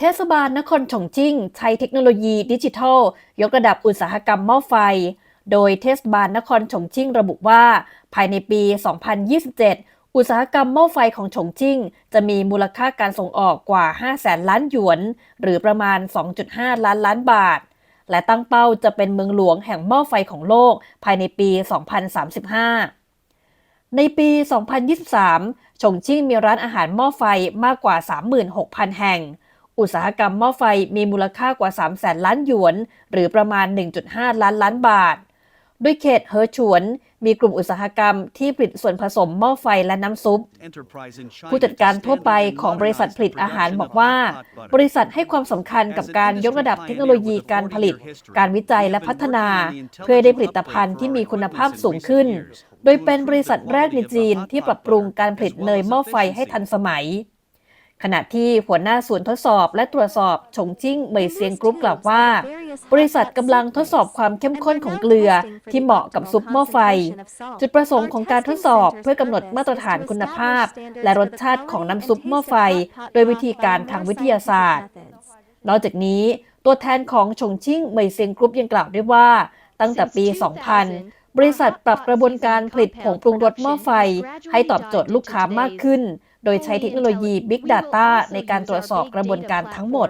เทศบาลนครฉงจิ้ง ใช้เทคโนโลยีดิจิทัล ยกระดับอุตสาหกรรมหม้อไฟ โดยเทศบาลนครฉงจิ้งระบุว่า ภายในปี 2027 อุตสาหกรรมหม้อไฟของฉงจิ้ง จะมีมูลค่าการส่งออกกว่า5แสนล้านหยวน หรือประมาณ 2.5 ล้านล้านบาท และตั้งเป้าจะเป็นเมืองหลวงแห่งหม้อไฟของโลก ภายในปี 2035 ในปี 2023 ฉงชิ่งมีร้านอาหารหม้อไฟมากกว่า 36,000 แห่ง อุตสาหกรรมหม้อไฟมีมูลค่ากว่า3แสนล้านหยวน หรือประมาณ 1.5 ล้านล้านบาท ด้วยเขตเฮอฉวน มีกลุ่มอุตสาหกรรมที่ผลิตส่วนผสมหม้อไฟและน้ำซุป ผู้จัดการทั่วไปของบริษัทผลิตอาหารบอกว่า บริษัทให้ความสำคัญกับการยกระดับเทคโนโลยีการผลิต การวิจัยและพัฒนา เพื่อให้ได้ผลิตภัณฑ์ที่มีคุณภาพสูงขึ้น โดยเป็นบริษัทแรกในจีนที่ปรับปรุงการผลิตเนยหม้อไฟให้ทันสมัย ขณะที่หัวหน้าศูนย์ทดสอบและตรวจสอบฉงจิ้งเหมยเซียงกรุ๊ปกล่าวว่า บริษัทกำลังทดสอบความเข้มข้นของเกลือที่เหมาะกับซุปหม้อไฟ จุดประสงค์ของการทดสอบเพื่อกำหนดมาตรฐานคุณภาพ และรสชาติของน้ำซุปหม้อไฟ โดยวิธีการทางวิทยาศาสตร์ นอกจากนี้ ตัวแทนของชงชิ่งเหมยเซียงกรุ๊ปยังกล่าวด้วยว่า ตั้งแต่ปี 2000บริษัทปรับกระบวนการผลิตผงปรุงรสหม้อไฟ ให้ตอบโจทย์ลูกค้ามากขึ้น โดยใช้เทคโนโลยี Big Data ในการตรวจสอบกระบวนการทั้งหมด